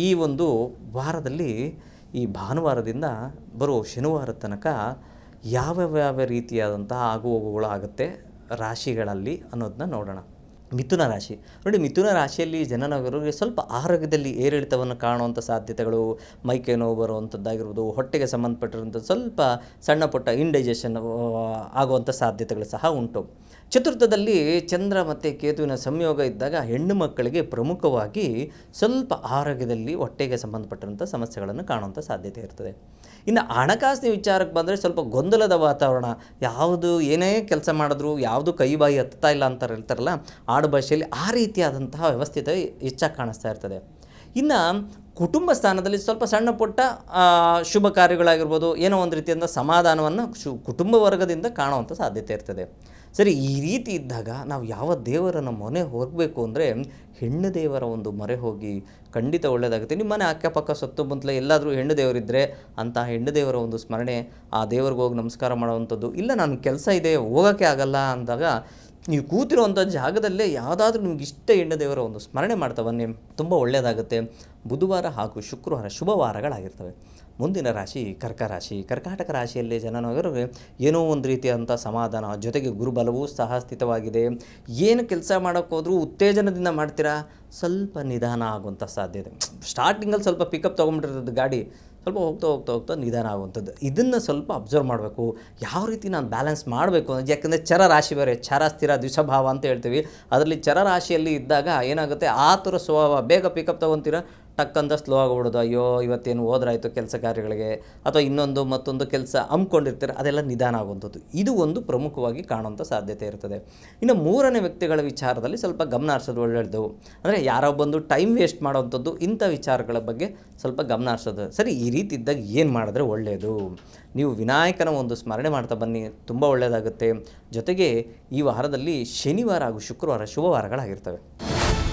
ಈ ಒಂದು ವಾರದಲ್ಲಿ ಈ ಭಾನುವಾರದಿಂದ ಬರೋ ಶನಿವಾರ ತನಕ ಯಾವ್ಯಾವ ರೀತಿಯಾದಂತಹ ಆಗುಹೋಗುಗಳು ಆಗುತ್ತೆ ರಾಶಿಗಳಲ್ಲಿ ಅನ್ನೋದನ್ನ ನೋಡೋಣ. ಮಿಥುನ ರಾಶಿ. ನೋಡಿ, ಮಿಥುನ ರಾಶಿಯಲ್ಲಿ ಜನನಗರಿಗೆ ಸ್ವಲ್ಪ ಆರೋಗ್ಯದಲ್ಲಿ ಏರಿಳಿತವನ್ನು ಕಾಣುವಂಥ ಸಾಧ್ಯತೆಗಳು, ಮೈಕೈ ನೋವು ಬರುವಂಥದ್ದಾಗಿರ್ಬೋದು, ಹೊಟ್ಟೆಗೆ ಸಂಬಂಧಪಟ್ಟಿರುವಂಥ ಸ್ವಲ್ಪ ಸಣ್ಣ ಪುಟ್ಟ ಇಂಡೈಜೆಷನ್ ಆಗುವಂಥ ಸಾಧ್ಯತೆಗಳು ಸಹ ಉಂಟು. ಚತುರ್ಥದಲ್ಲಿ ಚಂದ್ರ ಮತ್ತು ಕೇತುವಿನ ಸಂಯೋಗ ಇದ್ದಾಗ ಹೆಣ್ಣು ಮಕ್ಕಳಿಗೆ ಪ್ರಮುಖವಾಗಿ ಸ್ವಲ್ಪ ಆರೋಗ್ಯದಲ್ಲಿ ಹೊಟ್ಟೆಗೆ ಸಂಬಂಧಪಟ್ಟಂಥ ಸಮಸ್ಯೆಗಳನ್ನು ಕಾಣುವಂಥ ಸಾಧ್ಯತೆ ಇರ್ತದೆ. ಇನ್ನು ಹಣಕಾಸಿನ ವಿಚಾರಕ್ಕೆ ಬಂದರೆ ಸ್ವಲ್ಪ ಗೊಂದಲದ ವಾತಾವರಣ, ಯಾವುದು ಏನೇ ಕೆಲಸ ಮಾಡಿದ್ರು, ಯಾವುದು ಕೈ ಬಾಯಿ ಹತ್ತಾ ಇಲ್ಲ ಅಂತ ಹೇಳ್ತಾರಲ್ಲ ಆಡು ಭಾಷೆಯಲ್ಲಿ ಆ ರೀತಿಯಾದಂತಹ ವ್ಯವಸ್ಥಿತ ಹೆಚ್ಚಾಗಿ ಕಾಣಿಸ್ತಾ ಇರ್ತದೆ. ಇನ್ನು ಕುಟುಂಬ ಸ್ಥಾನದಲ್ಲಿ ಸ್ವಲ್ಪ ಸಣ್ಣ ಪುಟ್ಟ ಶುಭ ಕಾರ್ಯಗಳಾಗಿರ್ಬೋದು, ಏನೋ ಒಂದು ರೀತಿಯಿಂದ ಸಮಾಧಾನವನ್ನು ಶು, ಕುಟುಂಬ ವರ್ಗದಿಂದ ಕಾಣುವಂಥ ಸಾಧ್ಯತೆ ಇರ್ತದೆ. ಸರಿ, ಈ ರೀತಿ ಇದ್ದಾಗ ನಾವು ಯಾವ ದೇವರನ್ನು ಮೊರೆ ಹೋಗಬೇಕು ಅಂದರೆ ಹೆಣ್ಣು ದೇವರ ಒಂದು ಮೊರೆ ಹೋಗಿ ಖಂಡಿತ ಒಳ್ಳೆಯದಾಗುತ್ತೆ ನಿಮ್ಮ ಮನೆ ಅಕ್ಕಪಕ್ಕ ಸುತ್ತಮುತ್ತಲ ಎಲ್ಲಾದರೂ ಹೆಣ್ಣು ದೇವರಿದ್ದರೆ ಅಂತಹ ಹೆಣ್ಣು ದೇವರ ಒಂದು ಸ್ಮರಣೆ, ಆ ದೇವ್ರಿಗೆ ಹೋಗಿ ನಮಸ್ಕಾರ ಮಾಡುವಂಥದ್ದು, ಇಲ್ಲ ನಾನು ಕೆಲಸ ಇದೆ, ಹೋಗೋಕ್ಕೆ ಆಗಲ್ಲ ಅಂದಾಗ ನೀವು ಕೂತಿರುವಂಥ ಜಾಗದಲ್ಲೇ ಯಾವುದಾದ್ರೂ ನಿಮ್ಗೆ ಇಷ್ಟ ಹೆಣ್ಣು ದೇವರ ಒಂದು ಸ್ಮರಣೆ ಮಾಡ್ತಾ ಬನ್ನಿ ತುಂಬ ಒಳ್ಳೆಯದಾಗುತ್ತೆ ಬುಧವಾರ ಹಾಗೂ ಶುಕ್ರವಾರ ಶುಭವಾರಗಳಾಗಿರ್ತವೆ ಮುಂದಿನ ರಾಶಿ ಕರ್ಕ ರಾಶಿ. ಕರ್ಕಾಟಕ ರಾಶಿಯಲ್ಲಿ ಜನನಗರಿಗೆ ಏನೋ ಒಂದು ರೀತಿಯಾದಂಥ ಸಮಾಧಾನ, ಜೊತೆಗೆ ಗುರುಬಲವೂ ಸಹ ಸ್ಥಿತವಾಗಿದೆ. ಏನು ಕೆಲಸ ಮಾಡೋಕ್ಕೋದ್ರೂ ಉತ್ತೇಜನದಿಂದ ಮಾಡ್ತೀರಾ? ಸ್ವಲ್ಪ ನಿಧಾನ ಆಗುವಂಥ ಸಾಧ್ಯತೆ ಸ್ಟಾರ್ಟಿಂಗಲ್ಲಿ ಸ್ವಲ್ಪ ಪಿಕಪ್ ತೊಗೊಂಬಿಟ್ಟಿರ್ತದೆ ಗಾಡಿ ಸ್ವಲ್ಪ ಹೋಗ್ತಾ ಹೋಗ್ತಾ ಹೋಗ್ತಾ ನಿಧಾನ ಆಗುವಂಥದ್ದು. ಇದನ್ನು ಸ್ವಲ್ಪ ಅಬ್ಸರ್ವ್ ಮಾಡಬೇಕು. ಯಾವ ರೀತಿ ನಾನು ಬ್ಯಾಲೆನ್ಸ್ ಮಾಡಬೇಕು ಯಾಕಂದರೆ ಚರ ರಾಶಿ ಬೇರೆ, ಚರ ಸ್ಥಿರ ದ್ವಿಷಭಾವ ಅಂತ ಹೇಳ್ತೀವಿ. ಅದರಲ್ಲಿ ಚರ ರಾಶಿಯಲ್ಲಿ ಇದ್ದಾಗ ಏನಾಗುತ್ತೆ? ಆ ಥರ ಸ್ವಭಾವ, ಬೇಗ ಪಿಕಪ್ ತೊಗೊತೀರ? ಟಕ್ಕಂತ ಸ್ಲೋ ಆಗಿಬಿಡೋದು. ಅಯ್ಯೋ, ಇವತ್ತೇನು ಹೋದ್ರಾಯ್ತು ಕೆಲಸ ಕಾರ್ಯಗಳಿಗೆ? ಅಥವಾ ಇನ್ನೊಂದು ಮತ್ತೊಂದು ಕೆಲಸ ಹಮ್ಮಿಕೊಂಡಿರ್ತಾರೆ ಅದೆಲ್ಲ ನಿಧಾನ ಆಗುವಂಥದ್ದು. ಇದು ಒಂದು ಪ್ರಮುಖವಾಗಿ ಕಾಣುವಂಥ ಸಾಧ್ಯತೆ ಇರ್ತದೆ. ಇನ್ನು ಮೂರನೇ ವ್ಯಕ್ತಿಗಳ ವಿಚಾರದಲ್ಲಿ ಸ್ವಲ್ಪ ಗಮನ ಹರಿಸೋದು ಒಳ್ಳೆಯದು. ಅಂದರೆ ಯಾರೋ ಬಂದು ಟೈಮ್ ವೇಸ್ಟ್ ಮಾಡೋವಂಥದ್ದು, ಇಂಥ ವಿಚಾರಗಳ ಬಗ್ಗೆ ಸ್ವಲ್ಪ ಗಮನ ಹರಿಸೋದು. ಸರಿ, ಈ ರೀತಿ ಇದ್ದಾಗ ಏನು ಮಾಡಿದ್ರೆ ಒಳ್ಳೆಯದು? ನೀವು ವಿನಾಯಕನ ಒಂದು ಸ್ಮರಣೆ ಮಾಡ್ತಾ ಬನ್ನಿ, ತುಂಬ ಒಳ್ಳೆಯದಾಗುತ್ತೆ. ಜೊತೆಗೆ ಈ ವಾರದಲ್ಲಿ ಶನಿವಾರ ಹಾಗೂ ಶುಕ್ರವಾರ ಶುಭವಾರಗಳಾಗಿರ್ತವೆ.